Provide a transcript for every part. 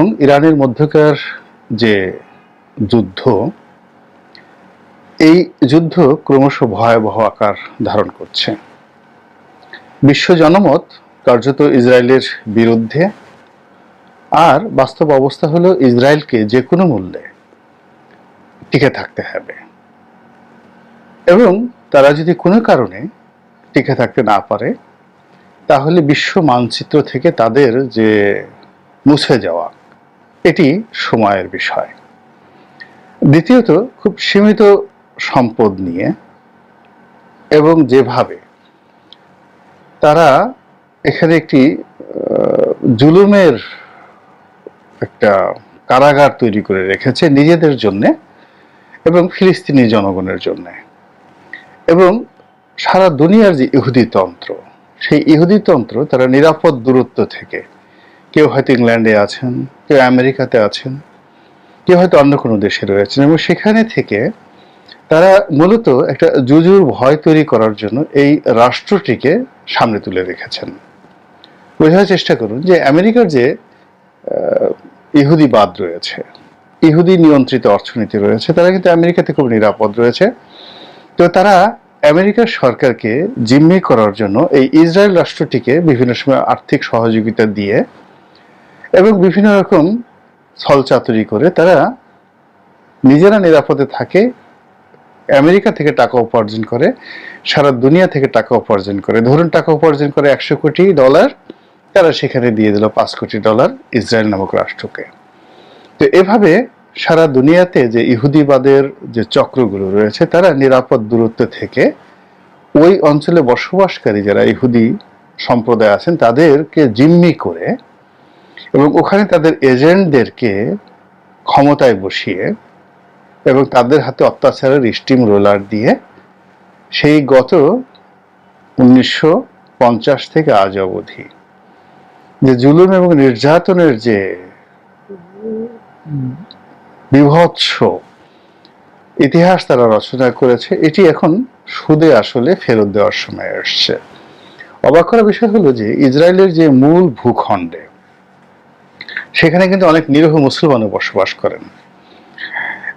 এবং ইরানের মধ্যকার যে যুদ্ধ, এই যুদ্ধ ক্রমশ ভয়াবহ আকার ধারণ করছে। বিশ্ব জনমত কার্যত ইসরায়েলের বিরুদ্ধে, আর বাস্তব অবস্থা হলো ইসরায়েলকে যে কোনো মূল্যে টিকে থাকতে হবে। এবং তারা যদি কোনো কারণে টিকে থাকতে না পারে, তাহলে বিশ্ব মানচিত্র থেকে তাদের যে মুছে যাওয়া এটি সময়ের বিষয়। দ্বিতীয়ত, খুব সীমিত সম্পদ নিয়ে এবং যেভাবে তারা এখানে একটি জুলুমের একটা কারাগার তৈরি করে রেখেছে নিজেদের জন্য এবং ফিলিস্তিনি জনগণের জন্য। এবং সারা দুনিয়ার যে ইহুদি তন্ত্র, সেই ইহুদি তন্ত্র তারা নিরাপদ দূরত্ব থেকে কেউ হয়তো ইংল্যান্ডে আছেন, কেউ আমেরিকাতে আছেন, কেউ হয়তো অন্য কোনো দেশে রয়েছেন এবং সেখানে থেকে তারা মূলত একটা জুজুর ভয় তৈরি করার জন্য এই রাষ্ট্রটিকে সামনে তুলে রেখেছেন। বোঝার চেষ্টা করুন যে আমেরিকার যে ইহুদিবাদ রয়েছে, ইহুদি নিয়ন্ত্রিত অর্থনীতি রয়েছে, তারা কিন্তু আমেরিকাতে খুব নিরাপদ রয়েছে। তো তারা আমেরিকার সরকারকে জিম্মি করার জন্য এই ইসরায়েল রাষ্ট্রটিকে বিভিন্ন সময় আর্থিক সহযোগিতা দিয়ে এবং বিভিন্ন রকম ছলচাতুরি করে তারা নিজেরা নিরাপদে থাকে, আমেরিকা থেকে টাকা উপার্জন করে, সারা দুনিয়া থেকে টাকা উপার্জন করে। ধরুন টাকা উপার্জন করে একশো কোটি ডলার, তারা সেখানে দিয়ে দিল পাঁচ কোটি ডলার ইসরায়েল নামক রাষ্ট্রকে। তো এভাবে সারা দুনিয়াতে যে ইহুদিবাদের যে চক্রগুলো রয়েছে, তারা নিরাপদ দূরত্ব থেকে ওই অঞ্চলে বসবাসকারী যারা ইহুদি সম্প্রদায় আছেন, তাদেরকে জিম্মি করে এবং ওখানে তাদের এজেন্টদেরকে ক্ষমতায় বসিয়ে এবং তাদের হাতে অত্যাচারের স্টিম রোলার দিয়ে সেই গত উনিশশো পঞ্চাশ থেকে আজ অবধি যে জুলুম এবং নির্যাতনের যে বিভৎস ইতিহাস তারা রচনা করেছে, এটি এখন সুদে আসলে ফেরত দেওয়ার সময় এসছে। অবাক করার বিষয় হলো যে ইসরায়েলের যে মূল ভূখণ্ডে সেখানে কিন্তু অনেক নিরহ মুসলমানও বসবাস করেন।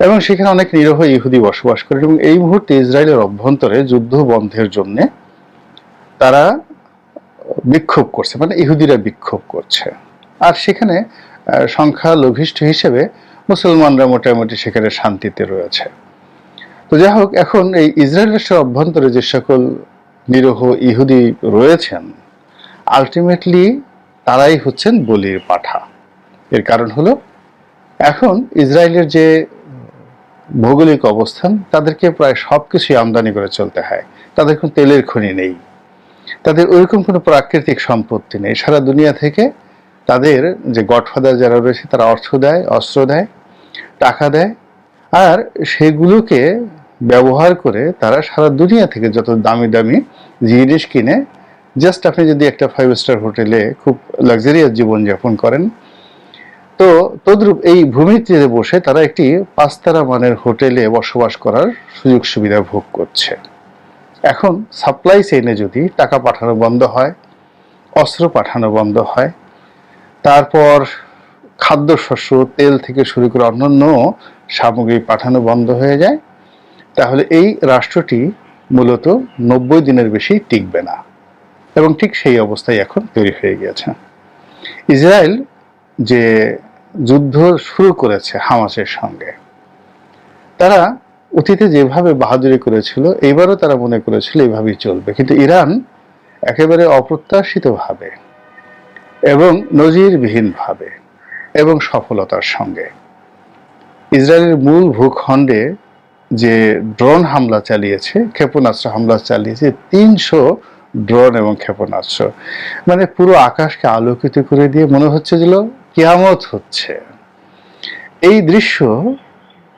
এবং সেখানে অনেক নিরহ ইহুদি বসবাস করেন এবং এই মুহূর্তে ইসরায়েলের অভ্যন্তরে যুদ্ধ বন্ধের জন্য তারা বিক্ষোভ করছে মানে ইহুদিরা বিক্ষোভ করছে। আর সেখানে সংখ্যা লঘিষ্ঠ হিসেবে মুসলমানরা মোটামুটি সেখানে শান্তিতে রয়েছে। তো যাই হোক, এখন এই ইসরায়েল রাষ্ট্রের অভ্যন্তরে যে সকল নিরহ ইহুদি রয়েছেন আলটিমেটলি তারাই হচ্ছেন বলির পাঠা। এর কারণ হলো, এখন ইসরায়েলের যে ভৌগোলিক অবস্থান, তাদেরকে প্রায় সব কিছুই আমদানি করে চলতে হয়। তাদের কোনো তেলের খনি নেই। তাদের ওইরকম কোনো প্রাকৃতিক সম্পত্তি নেই। সারা দুনিয়া থেকে তাদের যে গডফাদার যারা রয়েছে, তারা অর্থ দেয়, অস্ত্র দেয়, টাকা দেয়। আর সেগুলোকে ব্যবহার করে তারা সারা দুনিয়া থেকে যত দামি দামি জিনিস কিনে, জাস্ট আপনি যদি একটা ফাইভ স্টার হোটেলে খুব লাক্সারিয়াস জীবনযাপন করেন তো তদ্রূপ এই ভূমিতে বসে তারা একটি পাঁচতারা মানের হোটেলে বসবাস করার সুযোগ সুবিধা ভোগ করছে। এখন সাপ্লাই চেইনে যদি টাকা পাঠানো বন্ধ হয়, অস্ত্র পাঠানো বন্ধ হয়, তারপর খাদ্যশস্য, তেল থেকে শুরু করে অন্যান্য সামগ্রী পাঠানো বন্ধ হয়ে যায়, তাহলে এই রাষ্ট্রটি মূলত নব্বই দিনের বেশি টিকবে না। এবং ঠিক সেই অবস্থায় এখন তৈরি হয়ে গিয়েছে। ইসরায়েল যে যুদ্ধ শুরু করেছে হামাসের সঙ্গে। তারা অতীতে যেভাবে বাহাদুরি করেছিল এবারও তারা মনে করেছিল এইভাবেই চলবে। কিন্তু ইরান একেবারে অপ্রত্যাশিতভাবে এবং নজিরবিহীনভাবে এবং সফলতার সঙ্গে। ইসরায়েলের মূল ভূখণ্ডে যে ড্রোন হামলা চালিয়েছে, ক্ষেপণাস্ত্র হামলা চালিয়েছে, তিনশো ড্রোন এবং ক্ষেপণাস্ত্র মানে পুরো আকাশকে আলোকিত করে দিয়ে মনে হচ্ছে যেন কেয়ামত হচ্ছে। এই দৃশ্য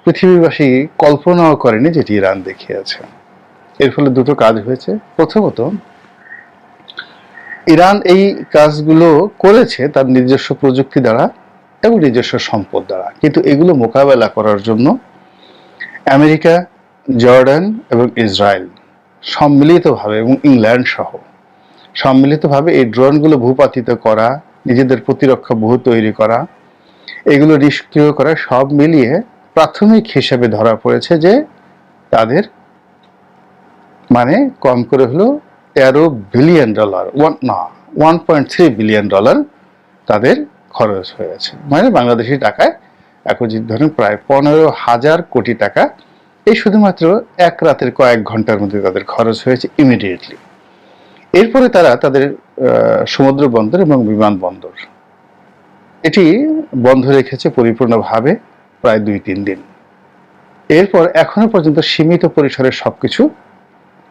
পৃথিবীবাসী কল্পনাও করেনি যেটি ইরান দেখিয়েছে। এর ফলে দুটো কাজ হয়েছে। প্রথমত, ইরান এই কাজগুলো করেছে তার নিজস্ব প্রযুক্তি দ্বারা এবং নিজস্ব সম্পদ দ্বারা। কিন্তু এগুলো মোকাবেলা করার জন্য আমেরিকা, জর্ডান এবং ইসরায়েল সম্মিলিতভাবে এবং ইংল্যান্ড সহ সম্মিলিতভাবে এই ড্রোনগুলো ভূপাতিত করা নিজেদের প্রতিরক্ষা বহু তৈরি করা, এগুলো নিষ্ক্রিয় করা সব মিলিয়ে প্রাথমিক হিসেবে ধরা পড়েছে যে তাদের মানে কম করে হলো তেরো বিলিয়ন ডলার ওয়ান না one point three billion dollar তাদের খরচ হয়েছে। মানে বাংলাদেশি টাকায় এখন ধরেন প্রায় পনেরো হাজার কোটি টাকা, এই শুধুমাত্র এক রাতের কয়েক ঘণ্টার মধ্যে তাদের খরচ হয়েছে ইমিডিয়েটলি এরপরে তারা তাদের সমুদ্র বন্দর এবং বিমানবন্দর। এটি বন্ধ রেখেছে পরিপূর্ণভাবে প্রায় দুই তিন দিন। এরপর এখনও পর্যন্ত সীমিত পরিসরে সবকিছু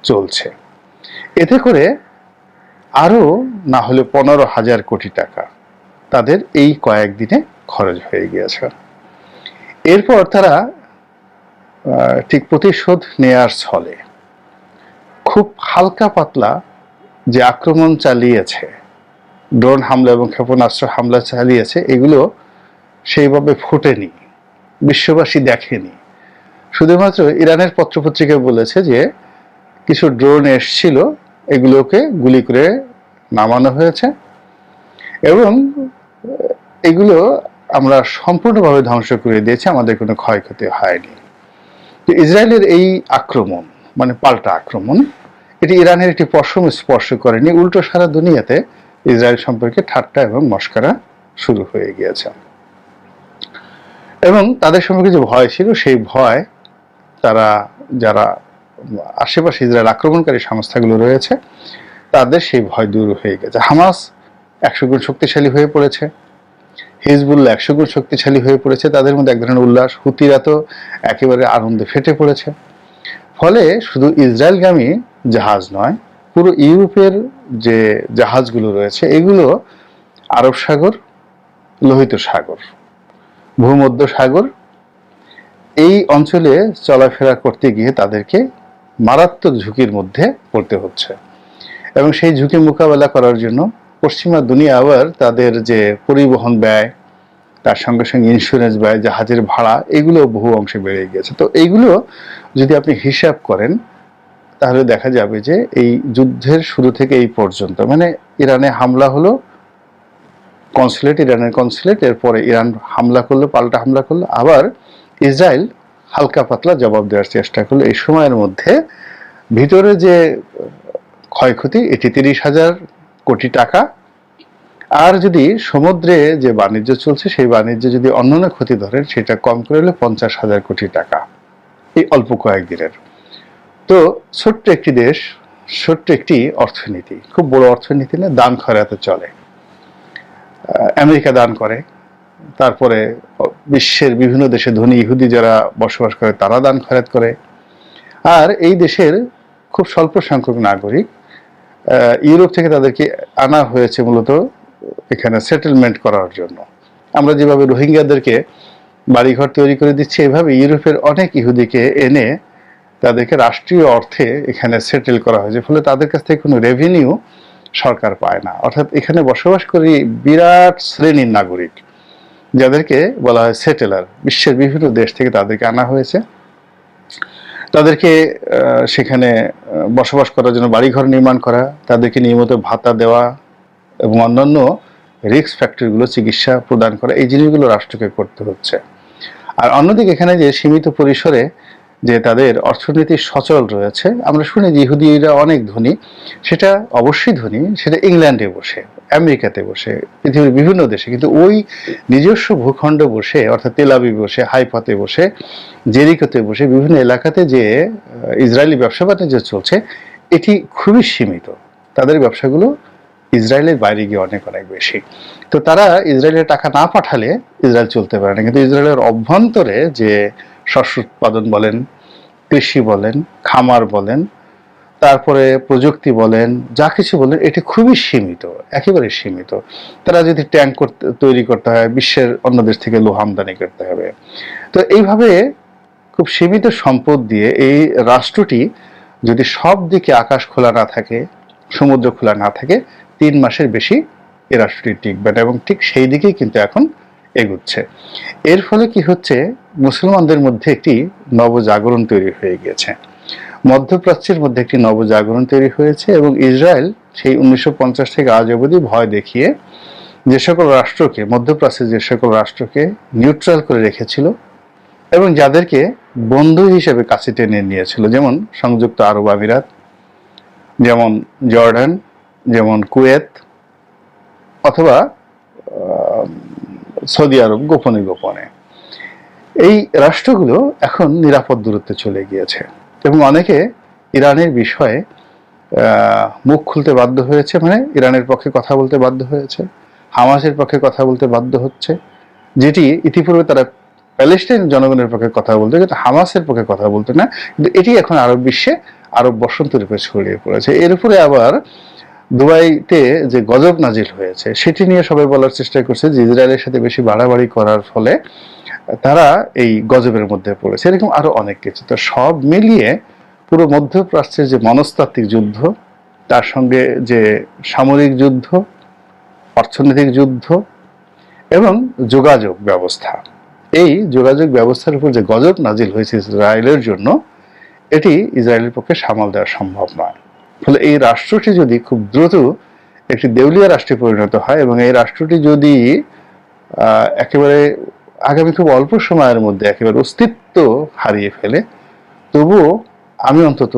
চলছে। এতে করে আরও না হলে পনেরো হাজার কোটি টাকা তাদের এই কয়েকদিনে খরচ হয়ে গিয়েছে। এরপর তারা ঠিক প্রতিশোধ নেয়ার ছলে খুব হালকা পাতলা যে আক্রমণ চালিয়েছে, ড্রোন হামলা এবং ক্ষেপণাস্ত্র হামলা চালিয়েছে, এগুলো সেইভাবে ফুটেনি, বিশ্ববাসী দেখেনি। শুধুমাত্র ইরানের পত্রপত্রিকা বলেছে যে, কিছু ড্রোন এসছিল, এগুলোকে গুলি করে নামানো হয়েছে এবং এগুলো আমরা সম্পূর্ণভাবে ধ্বংস করে দিয়েছি, আমাদের কোনো ক্ষয়ক্ষতি হয়নি। তো ইসরায়েলের এই আক্রমণ মানে পাল্টা আক্রমণ এটি ইরানের একটি পশম স্পর্শ করেনি। উল্টো সারা দুনিয়াতে ইসরায়েল সম্পর্কে ঠাট্টা এবং মস্করা শুরু হয়ে গিয়েছে। এবং তাদের সম্পর্কে যে ভয় ছিল, সেই ভয় তারা, যারা আশেপাশে ইসরায়েল আক্রমণকারী সংস্থাগুলো রয়েছে, তাদের সেই ভয় দূর হয়ে গেছে। হামাস একশো গুণ শক্তিশালী হয়ে পড়েছে। হিজবুল্লাহ একশো গুণ শক্তিশালী হয়ে পড়েছে। তাদের মধ্যে এক ধরনের উল্লাস। হুতিরা তো একেবারে আনন্দে ফেটে পড়েছে। ফলে শুধু ইসরায়েলগামী জাহাজ নয়, পুরো ইউরোপের যে জাহাজগুলো রয়েছে, এগুলো আরব সাগর, লোহিত সাগর, ভূমধ্য সাগর, এই অঞ্চলে চলাফেরা করতে গিয়ে তাদেরকে মারাত্মক ঝুঁকির মধ্যে পড়তে হচ্ছে। এবং সেই ঝুঁকি মোকাবেলা করার জন্য পশ্চিমা দুনিয়া আবার তাদের যে পরিবহন ব্যয়, তার সঙ্গে সঙ্গে ইন্স্যুরেন্স ব্যয়, জাহাজের ভাড়া, এগুলো বহু অংশে বেড়ে গিয়েছে। তো এইগুলো যদি আপনি হিসাব করেন তাহলে দেখা যাবে যে এই যুদ্ধের শুরু থেকে এই পর্যন্ত মানে ইরানে হামলা হলো কনসুলেট ইরানের কনসুলেট এরপরে ইরান হামলা করল, পাল্টা হামলা করল, আবার ইসরায়েল হালকা পাতলা জবাব দেওয়ার চেষ্টা করল। এই সময়ের মধ্যে ভিতরে যে ক্ষয়ক্ষতি, এটি তিরিশ হাজার কোটি টাকা। আর যদি সমুদ্রে যে বাণিজ্য চলছে, সেই বাণিজ্য যদি অন্যান্য ক্ষতি ধরেন, সেটা কম করে হলে পঞ্চাশ হাজার কোটি টাকা। এই অল্প কয়েকদিনের তো ছোট্ট একটি দেশ, ছোট্ট একটি অর্থনীতি। খুব বড় অর্থনীতি না, দান খরাতে চলে। আমেরিকা দান করে। তারপরে বিশ্বের বিভিন্ন দেশে ধনী ইহুদি যারা বসবাস করে, তারা দান খয়াত করে। আর এই দেশের খুব স্বল্প সংখ্যক নাগরিক ইউরোপ থেকে তাদেরকে আনা হয়েছে মূলত এখানে সেটেলমেন্ট করার জন্য। আমরা যেভাবে রোহিঙ্গাদেরকে বাড়িঘর তৈরি করে দিচ্ছি, এভাবে ইউরোপের অনেক ইহুদিকে এনে তাদেরকে রাষ্ট্রীয় অর্থে এখানে সেটেল করা হয়েছে। ফলে তাদের কাছ থেকে কোনো রেভিনিউ সরকার পায় না। অর্থাৎ এখানে বসবাস করি বিরাট শ্রেণির নাগরিক, যাদেরকে বলা হয় সেটেলার বিশ্বের বিভিন্ন দেশ থেকে তাদেরকে আনা হয়েছে। তাদেরকে সেখানে বসবাস করার জন্য বাড়িঘর নির্মাণ করা, তাদেরকে নিয়মিত ভাতা দেওয়া এবং অন্যান্য রিক্স ফ্যাক্টরিগুলো চিকিৎসা প্রদান করা, এই জিনিসগুলো রাষ্ট্রকে করতে হচ্ছে। আর অন্যদিকে এখানে যে সীমিত পরিসরে যে তাদের অর্থনীতি সচল রয়েছে। আমরা শুনি যে ইহুদিরা অনেক ধনী। সেটা অবশ্যই ধনী। সেটা ইংল্যান্ডে বসে, আমেরিকাতে বসে, পৃথিবীর বিভিন্ন দেশে। কিন্তু ওই নিজস্ব ভূখণ্ড বসে, অর্থাৎ তেলাবি বসে, হাইফাতে বসে, জেরিকোতে বসে, বিভিন্ন এলাকাতে যে ইসরায়েলি ব্যবসা বাণিজ্য চলছে, এটি খুবই সীমিত। তাদের ব্যবসাগুলো ইসরায়েলের বাইরে গিয়ে অনেক অনেক বেশি। তো তারা ইসরায়েলের টাকা না পাঠালে ইসরায়েল চলতে পারে না। কিন্তু ইসরায়েলের অভ্যন্তরে যে শস্য উৎপাদন বলেন কৃষি বলেন, খামার বলেন, তারপরে প্রযুক্তি বলেন, যা কিছু বলেন, এটি খুবই সীমিত, একেবারে সীমিত। তারা যদি ট্যাঙ্ক করতে, তৈরি করতে হয়, বিশ্বের অন্য দেশ থেকে লোহা আমদানি করতে হবে। তো এইভাবে খুব সীমিত সম্পদ দিয়ে এই রাষ্ট্রটি যদি সব দিকে আকাশ খোলা না থাকে, সমুদ্র খোলা না থাকে, তিন মাসের বেশি এ রাষ্ট্রটি টিকবে না এবং ঠিক সেই দিকেই কিন্তু এখন এগুচ্ছে। এর ফলে কি হচ্ছে? মুসলমানদের মধ্যে একটি নবজাগরণ তৈরি হয়ে গিয়েছে। মধ্যপ্রাচ্যের মধ্যে একটি নবজাগরণ তৈরি হয়েছে এবং ইসরায়েল সেই উনিশশো পঞ্চাশ থেকে আজ অবধি ভয় দেখিয়ে যে সকল রাষ্ট্রকে, মধ্যপ্রাচ্যের যে সকল রাষ্ট্রকে নিউট্রাল করে রেখেছিল এবং যাদেরকে বন্ধু হিসেবে কাছে টেনে নিয়েছিল, যেমন সংযুক্ত আরব আমিরাত, যেমন জর্ডান, যেমন কুয়েত, অথবা সৌদি আরব গোপনে গোপনে। এই রাষ্ট্রগুলো এখন নিরাপদ দূরত্বে চলে গিয়েছে এবং অনেকে ইরানের বিষয়ে মুখ খুলতে বাধ্য হয়েছে মানে ইরানের পক্ষে কথা বলতে বাধ্য হয়েছে, হামাসের পক্ষে কথা বলতে বাধ্য হচ্ছে, যেটি ইতিপূর্বে তারা প্যালেস্টাইন জনগণের পক্ষে কথা বলতো, কিন্তু হামাসের পক্ষে কথা বলতো না। কিন্তু এটি এখন আরব বিশ্বে আরব বসন্ত রূপে ছড়িয়ে পড়েছে। এর উপরে আবার দুবাইতে যে গজব নাজিল হয়েছে, সেটি নিয়ে সবাই বলার চেষ্টা করছে যে ইসরায়েলের সাথে বেশি বাড়াবাড়ি করার ফলে তারা এই গজবের মধ্যে পড়েছে। এরকম আরও অনেক কিছু। তো সব মিলিয়ে পুরো মধ্যপ্রাচ্যের যে মনস্তাত্ত্বিক যুদ্ধ, তার সঙ্গে যে সামরিক যুদ্ধ, অর্থনৈতিক যুদ্ধ এবং যোগাযোগ ব্যবস্থা। এই যোগাযোগ ব্যবস্থার উপর যে গজব নাজিল হয়েছে ইসরায়েলের জন্য, এটি ইসরায়েলের পক্ষে সামাল দেওয়া সম্ভব নয়। ফলে এই রাষ্ট্রটি যদি খুব দ্রুত একটি দেউলিয়া রাষ্ট্রে পরিণত হয় এবং এই রাষ্ট্রটি যদি একেবারে আগামী খুব অল্প সময়ের মধ্যে একেবারে অস্তিত্ব হারিয়ে ফেলে, তবুও আমি অন্তত